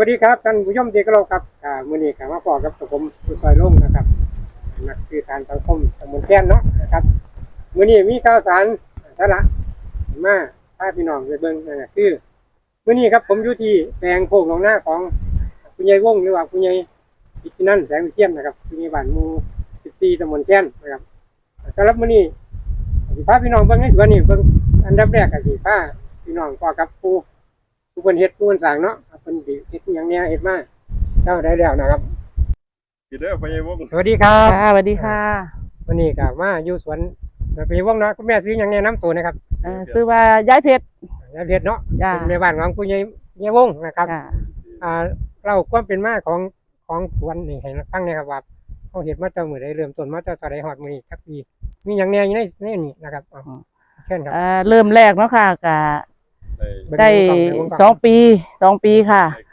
วัสดีครับท่านผู้ชมที่เคารพครับอ่ามื้อนี้ก็มาพอกับผมผู้ซอยลงนะครับ นักสื่อสารสังคมตำบลแคนเนาะนะครับมื้อนี้มีข่าวสารสาระมาพาพี่น้องไปเบิ่งนั่นก็คือมื้อนี้ครับผมอยู่ที่แปลงโคกหนองนาของคุณยายวงหรือว่าคุณยายอิทินันแสงวิเทียนนะครับคุณยายบ้านหมู่14ตำบลแคนนะครับสำหรับมื้อนี้สิพาพี่น้องเบิ่งในสวนนี่เบิ่งอันดับแรกก็สิพาพี่น้องพอกับผู้ผู้คนเฮ็ดผู้คนสั่งเนาะเพิ่นสิเอหย่างเนี้ยเฮ็ดมาเจ้าได้แล้วนะครับกินเด้อพญายวงศ์สวัสดีครับค่ะสวัสดีค่ะวันนี้ก็มาอยู่สวนไปว่องเนาะคุณแม่ซื้อหยังแนะนํตัวนะครับเอ่อคือว่าย้ายเพชรยายเฮ็ดเนาะจ้าเป็นแม่บ้านของคุณยายยายวงนะครับค่ะอ่าเล่าความเป็นมาของของสวนนี่ให้ฟังหน่อยครับว่าเขาเฮ็ดมาตั้งมื้อใดเริ่มต้นมาตั้งแต่ใดฮอดมื้อนี้จักปีมีหยังแหน่อยู่ในในนี้นะครับอ๋อเช่นครับเอ่อเริ่มแรกเนาะค่ะก็ได้ได้เบิ่งในวงกว้างสองปีสองปีค่ะ ไ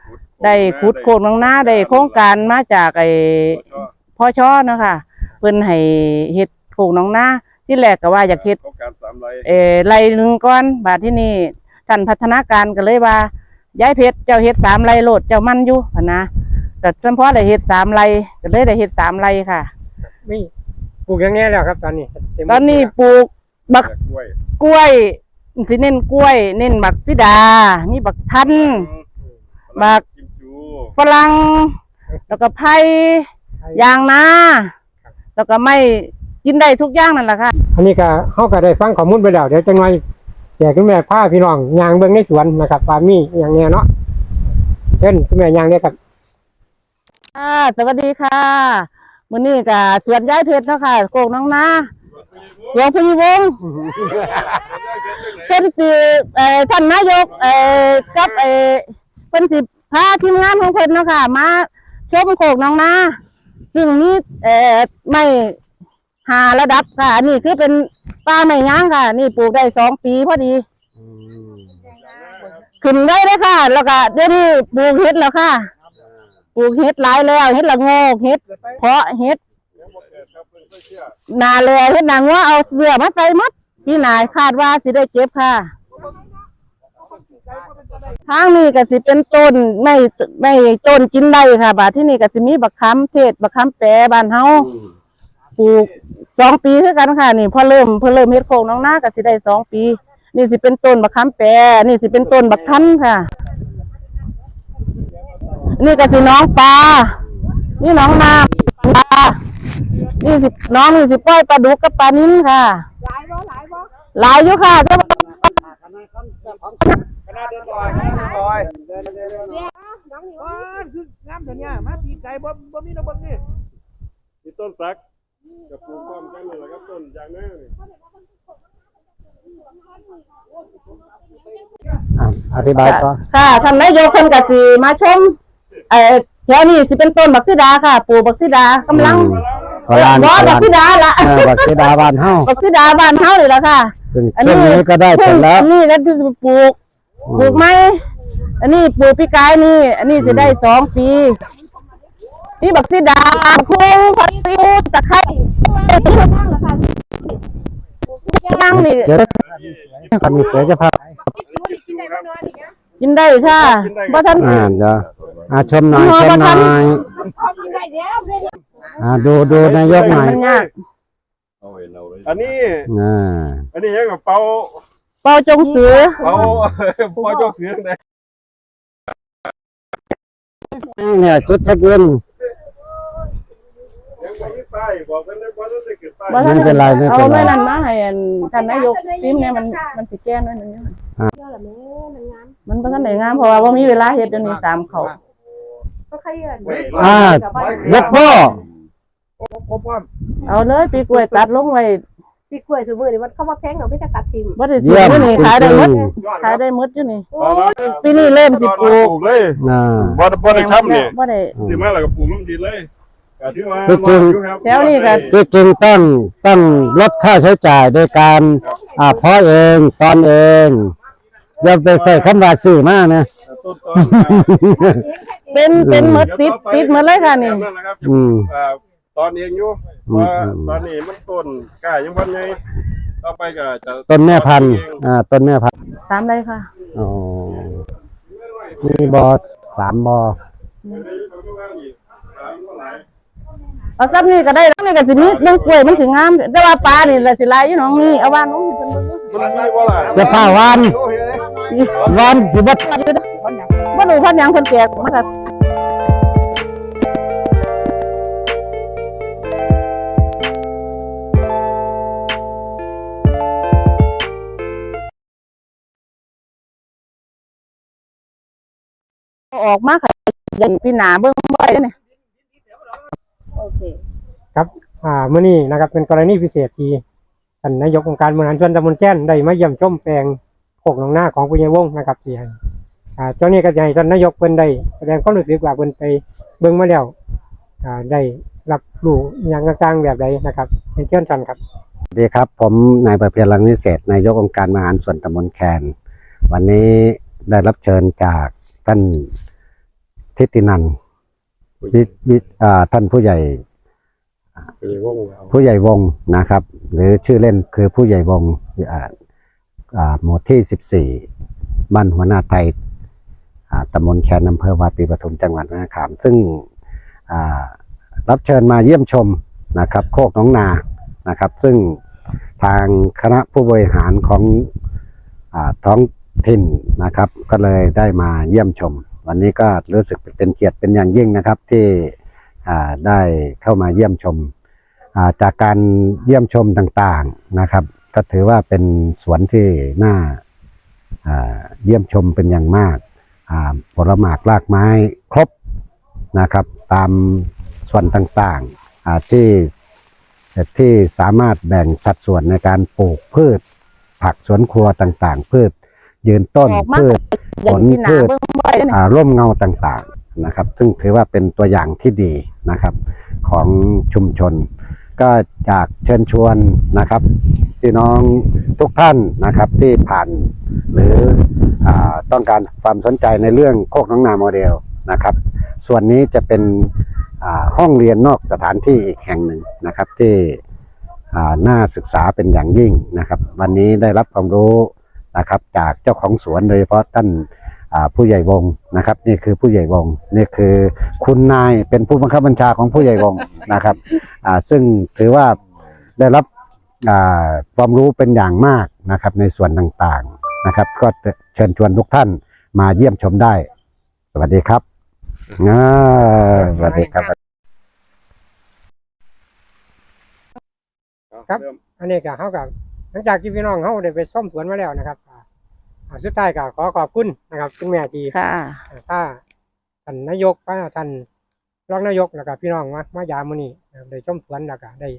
ด้ขุดโคกน้องนาได้โครงการมาจากไอ้พ่อช่อเนาะค่ะเพิ่นให้เฮ็ดโคกน้องนาที่แรกก็ว่าอยากเฮ็ดโครงการสามไรเออไรหนึ่งก่อนบาดที่นี่ท่านพัฒนาการก็เลยว่าย้ายเพชรเจ้าเฮ็ดสามไรโลดเจ้ามันอยู่พะนะแต่เฉพาะได้เฮ็ดสามไรก็เลยได้เฮ็ดสามไรค่ะมีปลูกหยังแหน่แล้วครับตอนนี้เต็มตอนนี้ปลูกบักจากกล้วยกล้วยสิเน้นกล้วย เน้นบักซิดา มีบักทันบักกิมจู ฝรั่งแล้วก็ไผ่ยางนาแล้วก็ไม่กินได้ทุกอย่างนั่นแหละค่ะอันนี้ก็เฮาก็ได้ฟังข้อมูลไปแล้วเดี๋ยวจังหน่อยแจกคุณแม่พาพี่น้องย่างเบิ่งในสวนนะครับว่ามีหยังแหน่เนาะเช่นคุณแม่ย่างเนี่ยครับค่ะสวัสดีค่ะมื้อนี้ก็สวนย้ายเพชรเนาะค่ะโกกน้องนาหลวงพี่วงศ์เพิ่นสิเอ่อท่านนายกเอ่อกับเอ่อเพิ่นสิ พาทีมงานของเพิ่นเนาะค่ะ มาชมโคกน้องนาซึ่งมีเอ่อไม่หาระดับค่ะอันนี้คือเป็นป่าไม้ย่างค่ะ นี่ปลูกได้สองปีพอดีขึ้นได้เลยค่ะ แล้วก็เดี๋ยวนี้ปลูกเห็ดแล้วค่ะปลูกเห็ดหลายแล้วเห็ดละโงกเห็ดเพาะเห็ดนาเลยเห็ดนางว่าเอาเสือมาใส่มัดพี่นายคาดว่าสิได้เก็บค่ะ ทางนี้ก็สิเป็นต้นไม่ไม่ต้นจินได้ค่ะ บาดที่นี่ก็สิมีบักคำเทศบักคำแปรบ้านเฮาปลูกสองปีคือกันค่ะ นี่พอเริ่มพอเริ่มเฮ็ดโคกน้องนาก็สิได้สองปี นี่สิเป็นต้นบักคำแปรนี่สิเป็นต้นบักทันค่ะ นี่ก็สิน้องปลานี่น้องนาปลานี่สิน้องนี่สิปล่อยปลาดุกกับปลานิ้นค่ะหลายบ่หลายบ่หลายอยู่ค่ะ แต่ว่ามีต้นสักกับปลูกพร้อมกันเลยแหละครับต้นยางนานี่อธิบายต่อค่ะท่านนายกเพิ่นก็สิมาชมเอ่อแถวนี้สิเป็นต้นบักซิดาค่ะปลูกบักซิดากำลังโบราณบ่บักซิดาละเออบักเสดาบานเฮาบักซิดาบ้านเฮานี่ล่ะค่ะซึ่งอันช่วนี้งนี้ก็ได้ผลแล้วอันนี้ก็คือปลูก ปลูกไหม อันนี้ปลูกปีกายนี่ อันนี้จะได้สองปี นี่บักซิดาคุ้งผักติ้วตะไคร้นั่งนี่เดี๋ยวถ้ามีเสือจะพากินได้ค่ะบ่ท่านอ่าเดี๋ยวอ่าชมหน่อยพอชมประหทัน่บอยอ่าดูดูนายกหน่อยมันยากเอาไว้เราเลยอันนี้ อ่า อันนี้ยังกับเป่า เป่าจงเสือเป่าเป่าจกเสือไหนเนี่ยจุดเช็คเงินยังไม่มีป้ายบอกกันได้ว่าต้องได้เกิดป้ายบ่ท่านไม่เป็นไรไม่เป็นไรเอาไว้นั่นมาให้อันท่านนายกซิมเนี่ยมันมันสิแก้หน่อยหนึงเนี่ยมันบ่ทันได้งามเพราะว่าบ่มีเวลาเฮ็ดเดี๋ยวนี้ตามเขาอ่า ยกพ่อเอาเลยปีกล้วยตัดลงไว้ พี่กล้วยสูมือนี่มันเข้ามาแพงเราไม่จะตัดทิมบ่ได้สิอยู่นี่ขายได้หมดขายได้หมดอยู่นี่ ปีนี้เริ่มสิปลูกเลยอ่าบ่ได้บ่ได้ช้ำนี่บ่ได้สิมาแล้วก็ปลูกลงดินเลยก็ถือว่าคือจริงอยู่ครับแถวนี้ก็ที่จริงต้องต้องลดค่าใช้จ่ายโดยการอ่าเพาะเองตอนเองอย่าไปใส่คำว่าสื่อมากนะต้นตอนเป็นเป็นหมดติดติดหมดเลยค่ะนี่นั่นแหละครับอืมอ่า ตอนเองอยู่อืมว่าอืมตอนนี้มันต้นกล้ายังพันไงต่อไปก็จะต้นแม่พันธุ์อ่า ต้นแม่พันธุ์ตามได้ค่ะอ๋อมีบอสามบอเอาซับนี่ก็ได้แล้วนี่ก็สิมีน้องกล้วยมันสิงามแต่ว่าปลานี่แหละสิหลายอยู่หน้องนี่เอาว่าน้องนี่เพิ่นเบิ่งดูมันมีว่าล่ะจะผ้าวานวานสิบดบ่รู้พันหยังเพิ่นแจกมาก็ ออกมาค่ะอย่างปีหนาเบิ่งบ่ได้เนี่ยโอเคครับอ่ามื้อนี้นะครับเป็นกรณีพิเศษที่ท่านนายกองค์การบริหารส่วนตำบลแก้นได้มาเยี่ยมชมแปลงโคกหนองนาของผู้ใหญ่วงศ์นะครับที่ให้อ่าเจ้านี้ก็จะให้ท่านนายกเพิ่นได้แสดงความรู้สึกว่าเพิ่นไปเบิ่งมาแล้วอ่าได้รับรู้อหย่างต่างๆแบบใดนะครับเป็นเชิญท่านครับสวัสดีครับ ผมนายประเพียรลังนิเศษนายกองค์การมหารส่วนตำบลแคน วันนี้ได้รับเชิญจากท่าน ทิตินันวิวิอ่าท่านผู้ใหญ่ ผู้ใหญ่วงเราผู้ใหญ่วงศ์นะครับ หรือชื่อเล่นคือผู้ใหญ่วงศ์อ่าอ่าหมู่ที่14บ้านหัวหน้าไทยอ่าตำบลแคนอำเภอวาปีปทุมจังหวัดมหาขาม ซึ่งอ่ารับเชิญมาเยี่ยมชมนะครับ โคกหน้องนานะครับ ซึ่งทางคณะผู้บริหารของอาท้องถิ่นนะครับ ก็เลยได้มาเยี่ยมชม วันนี้ก็รู้สึกเป็นเกียรติเป็นอย่างยิ่งนะครับที่ได้เข้ามาเยี่ยมชมาจากการเยี่ยมชมต่างๆนะครับ ก็ถือว่าเป็นสวนที่น่าาเยี่ยมชมเป็นอย่างมากาผลหมากรากไม้ครบนะครับ ตามส่วนต่างๆที่ที่สามารถแบ่งสัดส่วนในการปลูกพืช ผักสวนครัวต่างๆ พืช ยืนต้นออกมาพืชอย่างปีหนาเบิ่งบ่ได้เนี่ยอ่าร่มเงาต่างๆนะครับ ซึ่งถือว่าเป็นตัวอย่างที่ดีนะครับของชุมชน ก็จากเชิญชวนนะครับพี่น้องทุกท่านนะครับที่ผ่านหรืออาต้องการความสนใจในเรื่องโคกน้องนาโมเดลนะครับ ส่วนนี้จะเป็นอ่าห้องเรียนนอกสถานที่อีกแห่งหนึ่งนะครับที่อ่าน่าศึกษาเป็นอย่างยิ่งนะครับ วันนี้ได้รับความรู้ นะครับ จากเจ้าของสวนโดยเฉพาะท่านผู้ใหญ่วงนะครับ นี่คือผู้ใหญ่วงนี่คือคุณนายเป็นผู้บังคับบัญชาของผู้ใหญ่วงนะครับซึ่งถือว่าได้รับความรู้เป็นอย่างมากนะครับในส่วนต่างๆนะครับ ก็เชิญชวนทุกท่านมาเยี่ยมชมได้ สวัสดีครับสวัสดีครับ ครับ อันนี้ก็เฮากับ ลังจากที่พี่น้องเฮาได้ไปส้มสวนมาแล้วนะครับอ่าอ่าสุดท้ายก็ขอขอบคุณนะครับคุณแม่ที่ค่ะ ถ้าท่านนายกถ้าท่านรองนายกแล้วก็พี่น้องมามายามมื้อนี้นะครับได้ชมสวนแล้วก็ได้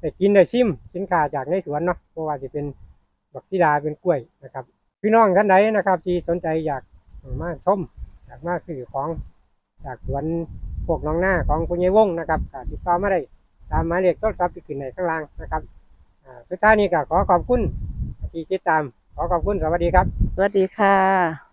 ได้กินได้ชิมสินค้าจากในสวนเนาะเพราะว่าจะเป็นบักซีดาเป็นกล้วยนะครับ พี่น้องท่านใดนะครับ ที่สนใจอยากมาชมอยากมาซื้อของจากสวนพวกน้องหน้าของคุณยายวงศ์นะครับก็ติดต่อมาได้ตามหมายเลขโทรศัพท์ที่ขึ้นในข้างล่างนะครับอ่า สุดท้ายนี้ก็ขอขอบคุณที่ติดตาม ขอขอบคุณสวัสดีครับ สวัสดีค่ะ